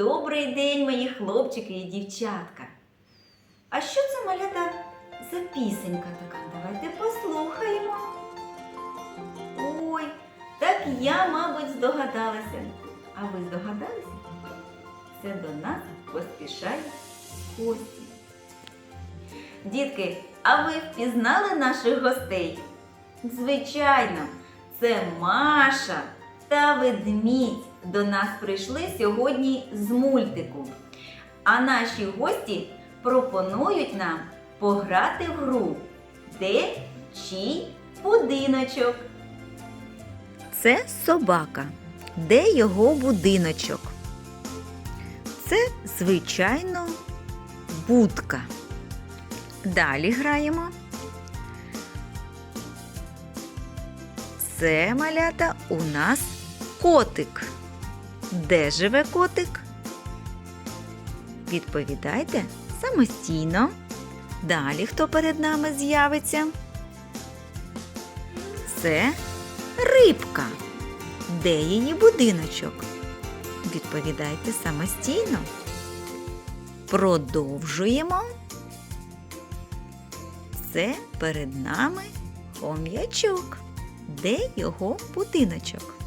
Добрий день, мої хлопчики і дівчатка. А що це малята за пісенька така? Давайте послухаємо. Ой, так я, мабуть, здогадалася. А ви здогадалися? Це до нас поспішають гості. Дітки, а ви впізнали наших гостей? Звичайно, це Маша та ведмідь до нас прийшли сьогодні з мультику. А наші гості пропонують нам пограти в гру Де чий будиночок. Це собака. Де його будиночок? Це, звичайно, будка. Далі граємо. Це малята у нас котик. Де живе котик? Відповідайте самостійно. Далі хто перед нами з'явиться? Це рибка. Де її будиночок? Відповідайте самостійно. Продовжуємо. Це перед нами хом'ячок. Де його будиночок?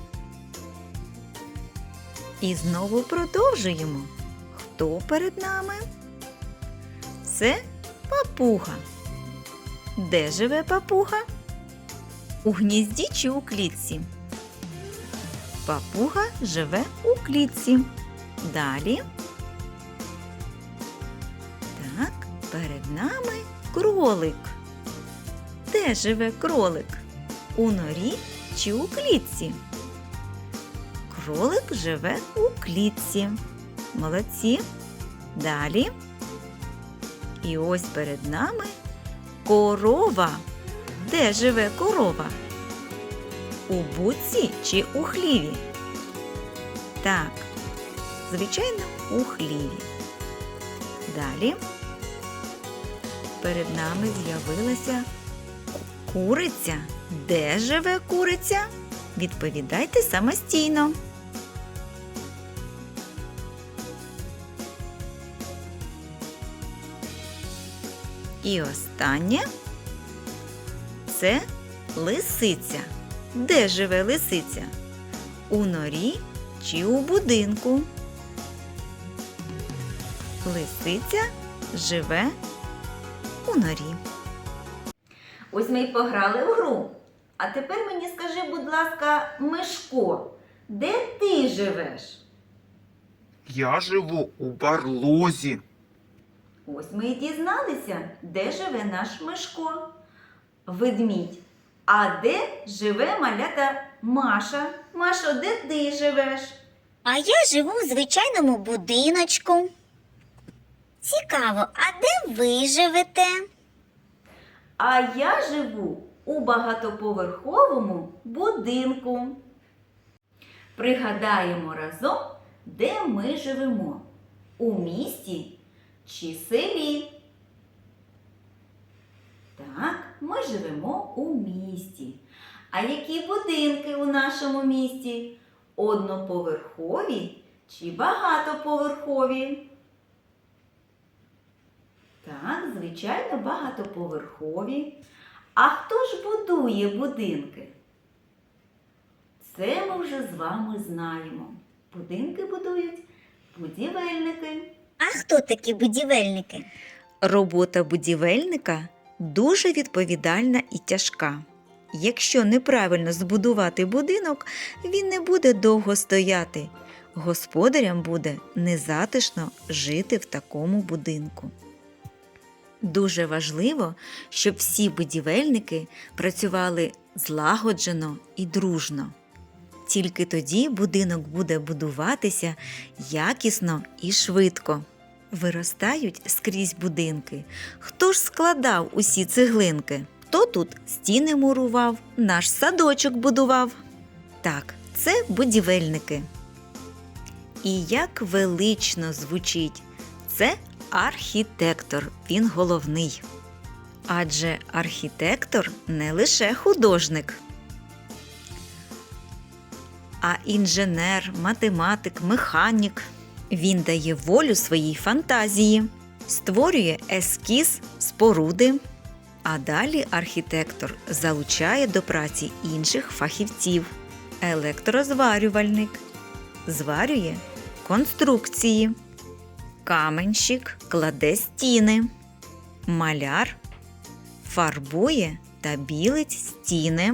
І знову продовжуємо. Хто перед нами? Це папуга. Де живе папуга? У гнізді чи у клітці? Папуга живе у клітці. Далі. Так, перед нами кролик. Де живе кролик? У норі чи у клітці? Кролик живе у клітці. Молодці. Далі. І ось перед нами корова. Де живе корова? У буці чи у хліві? Так, звичайно, у хліві. Далі перед нами з'явилася куриця. Де живе куриця? Відповідайте самостійно. І останнє це лисиця. Де живе лисиця? У норі чи у будинку? Лисиця живе у норі. Ось ми й пограли в гру. А тепер мені скажи, будь ласка, Мишко, де ти живеш? Я живу у барлозі. Ось ми і дізналися, де живе наш Мишко. Ведмідь. А де живе малята Маша? Машо, де ти живеш? А я живу у звичайному будиночку. Цікаво, а де ви живете? А я живу у багатоповерховому будинку. Пригадаємо разом, де ми живемо. У місті чи селі. Так, ми живемо у місті. А які будинки у нашому місті? Одноповерхові чи багатоповерхові? Так, звичайно, багатоповерхові. А хто ж будує будинки? Це ми вже з вами знаємо. Будинки будують будівельники. А хто такі будівельники? Робота будівельника дуже відповідальна і тяжка. Якщо неправильно збудувати будинок, він не буде довго стояти. Господарям буде незатишно жити в такому будинку. Дуже важливо, щоб всі будівельники працювали злагоджено і дружно. Тільки тоді будинок буде будуватися якісно і швидко. Виростають скрізь будинки. Хто ж складав усі цеглинки? Хто тут стіни мурував, наш садочок будував? Так, це будівельники. І як велично звучить, це архітектор, він головний. Адже архітектор не лише художник, а інженер, математик, механік. Він дає волю своїй фантазії, створює ескіз споруди. А далі архітектор залучає до праці інших фахівців. Електрозварювальник зварює конструкції. Каменщик кладе стіни. Маляр фарбує та білить стіни.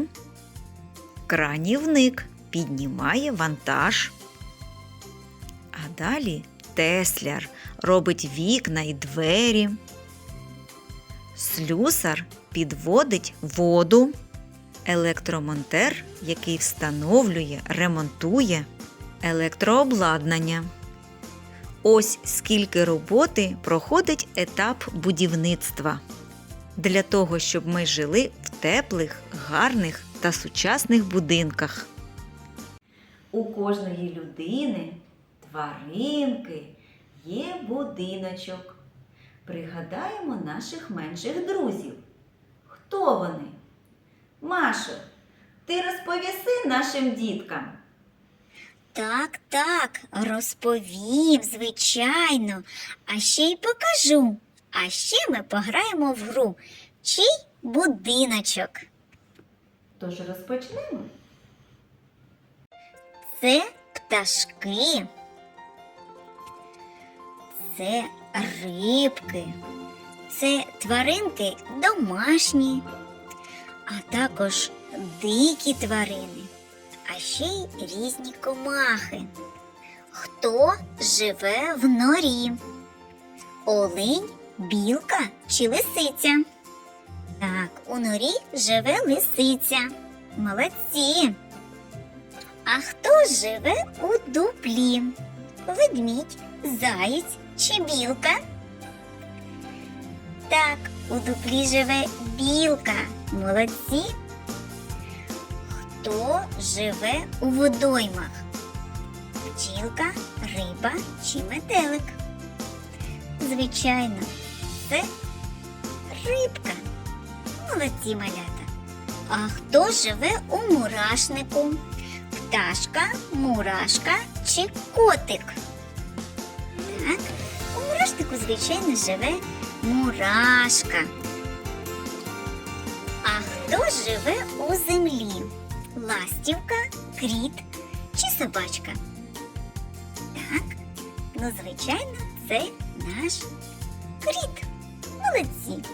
Кранівник піднімає вантаж. А далі тесляр робить вікна й двері. Слюсар підводить воду. Електромонтер, який встановлює, ремонтує електрообладнання. Ось скільки роботи проходить етап будівництва. Для того, щоб ми жили в теплих, гарних та сучасних будинках. У кожної людини, тваринки є будиночок. Пригадаємо наших менших друзів. Хто вони? Машо, ти розповіси нашим діткам. Так, так, розповім, звичайно. А ще й покажу. А ще ми пограємо в гру. Чий будиночок? Тож розпочнемо. Це пташки. Це рибки. Це тваринки домашні, а також дикі тварини, а ще й різні комахи. Хто живе в норі? Олень, білка чи лисиця? Так, у норі живе лисиця. Молодці. А хто живе у дуплі? Ведмідь, заєць чи білка? Так, у дуплі живе білка. Молодці. Хто живе у водоймах? Бджілка, риба чи метелик? Звичайно, це рибка. Молодці малята. А хто живе у мурашнику? Пташка, мурашка чи котик? Так, у мурашнику, звичайно, живе мурашка. А хто живе у землі? Ластівка, кріт чи собачка? Так, ну, звичайно, це наш кріт. Молодці.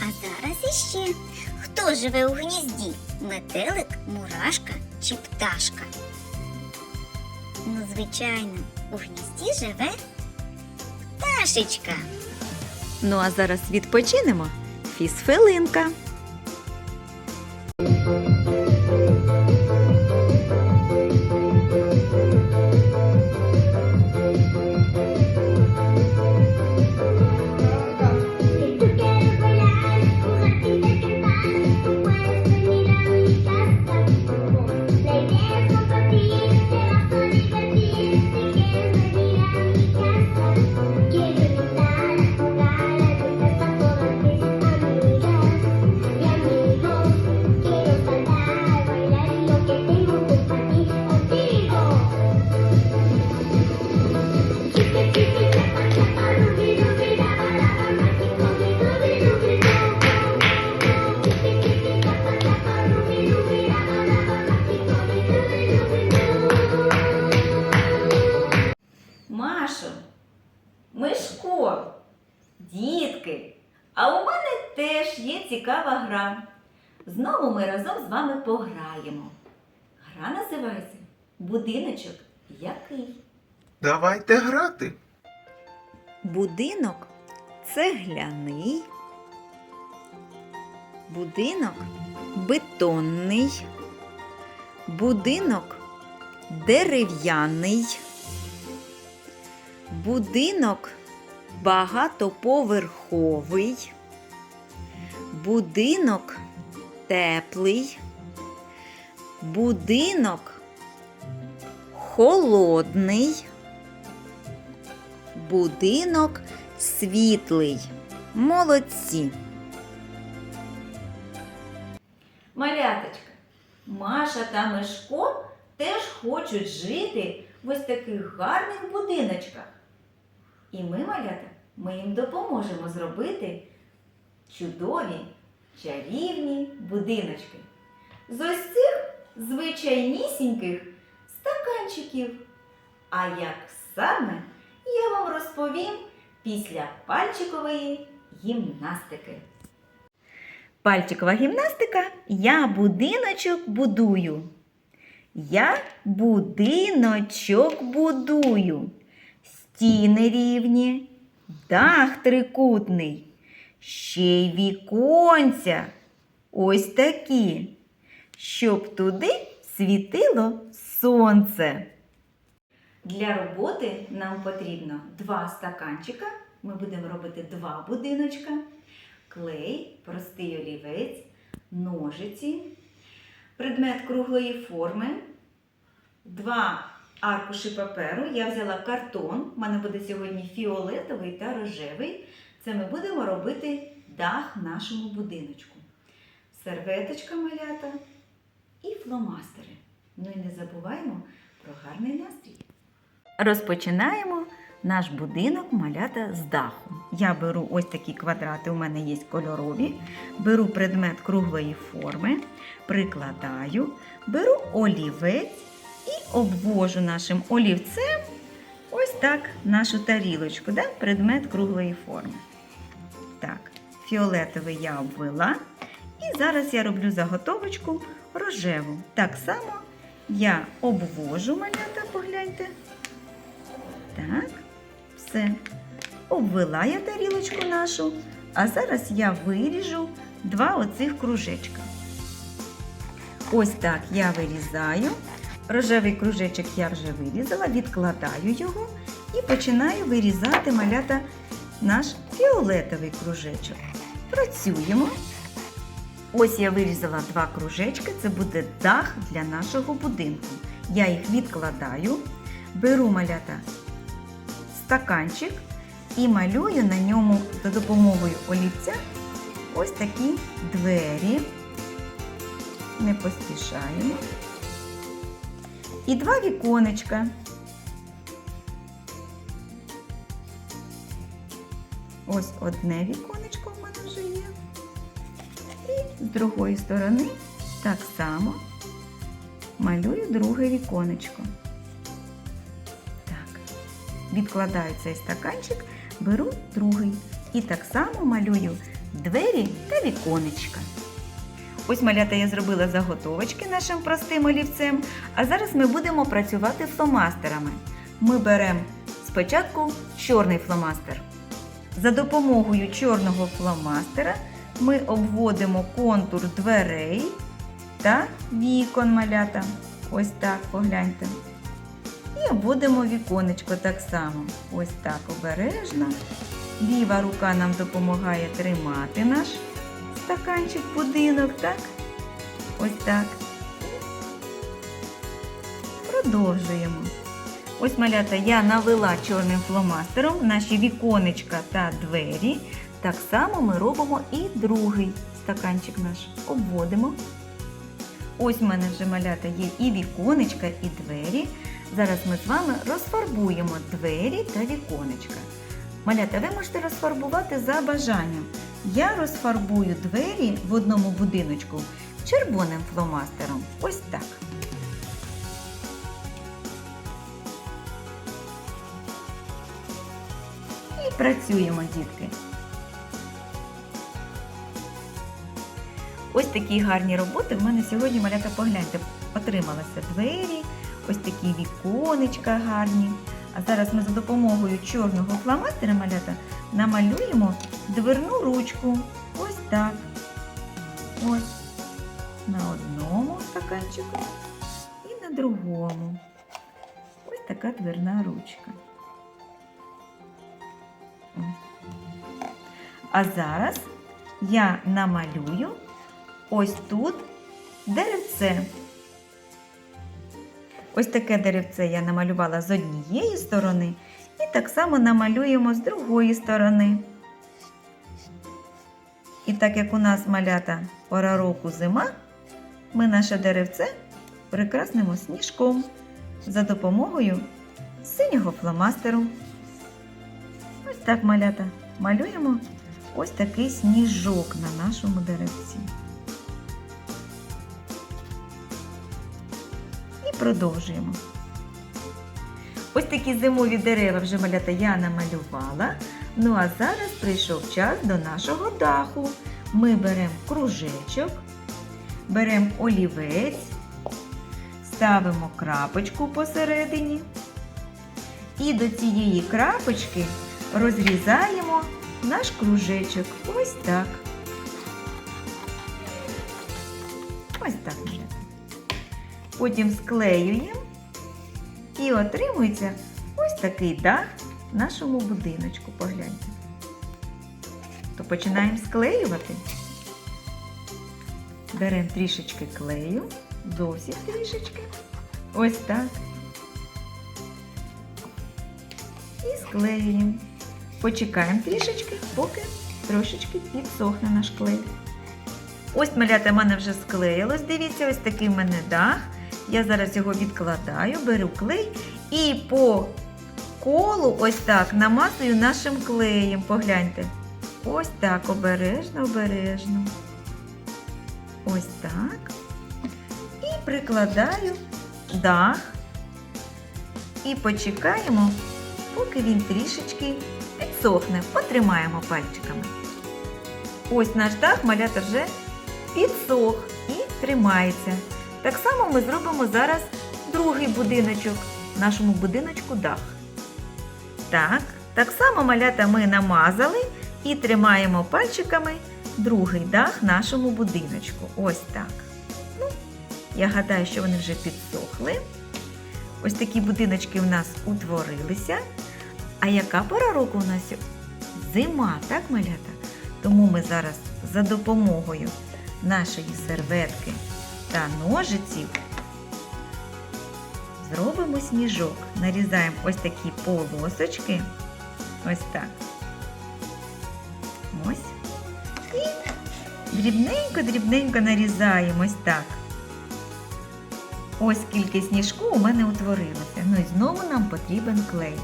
А зараз іще. Хто живе у гнізді? Метелик, мурашка чи пташка? Ну, звичайно, у гнізді живе пташечка. Ну а зараз відпочинемо. Фізфелинка. Вами пограємо. Гра називається Будиночок який? Давайте грати. Будинок цегляний. Будинок бетонний. Будинок дерев'яний. Будинок багатоповерховий. Будинок теплий. Будинок холодний. Будинок світлий. Молодці. Маляточка, Маша та Мишко теж хочуть жити в ось таких гарних будиночках. І ми, малята, ми їм допоможемо зробити чудові, чарівні будиночки. З ось цих звичайнісіньких стаканчиків. А як саме я вам розповім після пальчикової гімнастики. Пальчикова гімнастика я будиночок будую. Я будиночок будую. Стіни рівні, дах трикутний, ще й віконця. Ось такі, щоб туди світило сонце. Для роботи нам потрібно два стаканчика. Ми будемо робити два будиночка, клей, простий олівець, ножиці, предмет круглої форми, два аркуші паперу. Я взяла картон. У мене буде сьогодні фіолетовий та рожевий. Це ми будемо робити дах нашому будиночку. Серветочка малята і фломастери. Ну і не забуваємо про гарний настрій. Розпочинаємо наш будинок малята з даху. Я беру ось такі квадрати, у мене є кольорові. Беру предмет круглої форми, прикладаю, беру олівець і обвожу нашим олівцем ось так нашу тарілочку, да? предмет круглої форми. Так, фіолетовий я обвела. І зараз я роблю заготовочку рожеву. Так само я обвожу малята, погляньте. Так, все. Обвела я тарілочку нашу, а зараз я виріжу два оцих кружечка. Ось так я вирізаю. Рожевий кружечок я вже вирізала, відкладаю його і починаю вирізати малята наш фіолетовий кружечок. Працюємо. Ось я вирізала два кружечки, це буде дах для нашого будинку. Я їх відкладаю, беру малята стаканчик і малюю на ньому за допомогою олівця ось такі двері. Не поспішаємо. І два віконечка. Ось одне віконечко з другої сторони так само малюю друге віконечко. Так. Відкладаю цей стаканчик, беру другий. І так само малюю двері та віконечка. Ось малята я зробила заготовочки нашим простим олівцем, а зараз ми будемо працювати фломастерами. Ми беремо спочатку чорний фломастер. За допомогою чорного фломастера ми обводимо контур дверей та вікон малята. Ось так погляньте. І обводимо віконечко так само. Ось так обережно. Ліва рука нам допомагає тримати наш стаканчик, будинок, так? Ось так. Продовжуємо. Ось малята я навела чорним фломастером наші віконечка та двері. Так само ми робимо і другий стаканчик наш. Обводимо. Ось в мене вже малята є і віконечка, і двері. Зараз ми з вами розфарбуємо двері та віконечка. Малята, ви можете розфарбувати за бажанням. Я розфарбую двері в одному будиночку червоним фломастером. Ось так. І працюємо, дітки. Такі гарні роботи в мене сьогодні, малята, погляньте, отрималися двері, ось такі віконечка гарні. А зараз ми за допомогою чорного фломастера малята намалюємо дверну ручку. Ось так. Ось. На одному стаканчику і на другому. Ось така дверна ручка. Ось. А зараз я намалюю ось тут деревце. Ось таке деревце я намалювала з однієї сторони і так само намалюємо з другої сторони. І так як у нас малята пора року зима, ми наше деревце прикраснемо сніжком. за допомогою синього фломастеру. Ось так малята. Малюємо ось такий сніжок на нашому деревці. Продовжуємо. Ось такі зимові дерева вже малята я намалювала. Ну а зараз прийшов час до нашого даху. Ми беремо кружечок, беремо олівець, ставимо крапочку посередині. І до цієї крапочки розрізаємо наш кружечок. Ось так. Ось так. Потім склеюємо і отримується ось такий дах нашому будиночку. Погляньте. То починаємо склеювати. Беремо трішечки клею, зовсім трішечки. Ось так. І склеюємо. Почекаємо трішечки, поки трошечки підсохне наш клей. Ось малята в мене вже склеїлось. Дивіться, ось такий в мене дах. Я зараз його відкладаю, беру клей і по колу ось так намазую нашим клеєм. Погляньте. Ось так, обережно, обережно. Ось так. І прикладаю дах. І почекаємо, поки він трішечки підсохне. Потримаємо пальчиками. Ось наш дах малята вже підсох і тримається. Так само ми зробимо зараз другий будиночок. Нашому будиночку дах. Так, так само малята ми намазали і тримаємо пальчиками другий дах нашому будиночку. Ось так. Ну, я гадаю, що вони вже підсохли. Ось такі будиночки в нас утворилися. А яка пора року у нас? Зима, так, малята? Тому ми зараз за допомогою нашої серветки та ножиців зробимо сніжок. Нарізаємо ось такі полосочки. Ось так. Ось. І дрібненько-дрібненько нарізаємо ось так. Ось скільки сніжку у мене утворилося. Ну і знову нам потрібен клей.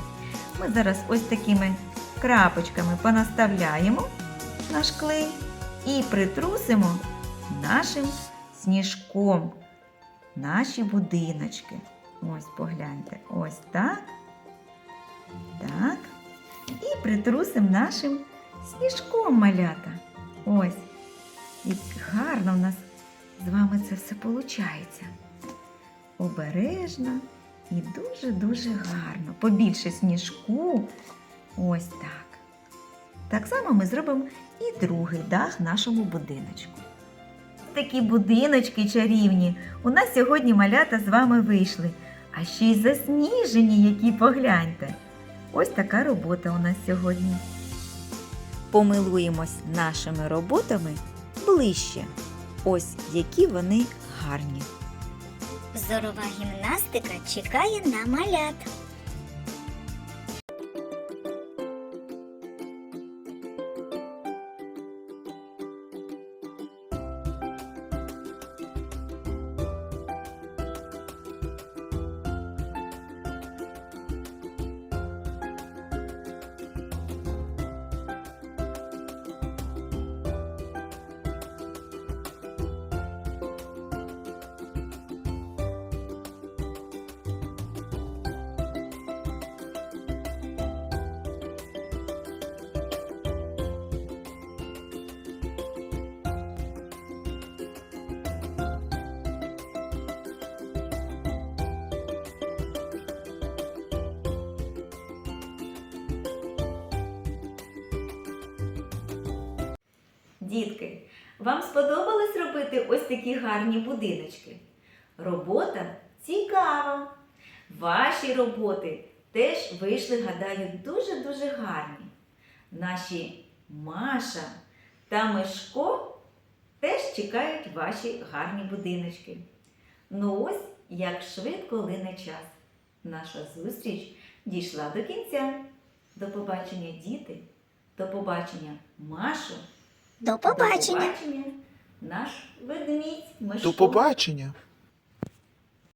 Ми зараз ось такими крапочками понаставляємо наш клей і притрусимо нашим сніжком наші будиночки. Ось погляньте, ось так. Так. І притрусимо нашим сніжком малята. Ось. І гарно в нас з вами це все виходить. Обережно і дуже-дуже гарно. Побільше сніжку. Ось так. Так само ми зробимо і другий дах нашому будиночку. Такі будиночки чарівні. У нас сьогодні малята з вами вийшли. А ще й засніжені, які погляньте. Ось така робота у нас сьогодні. Помилуємось нашими роботами ближче. Ось які вони гарні. Зорова гімнастика чекає на малят. Дітки, вам сподобалось робити ось такі гарні будиночки? Робота цікава. Ваші роботи теж вийшли, гадаю, дуже-дуже гарні. Наші Маша та Мишко теж чекають ваші гарні будиночки. Ну ось як швидко лине час. Наша зустріч дійшла до кінця. До побачення, діти. До побачення, Машо. До До побачення! Наш ведмідь. До побачення.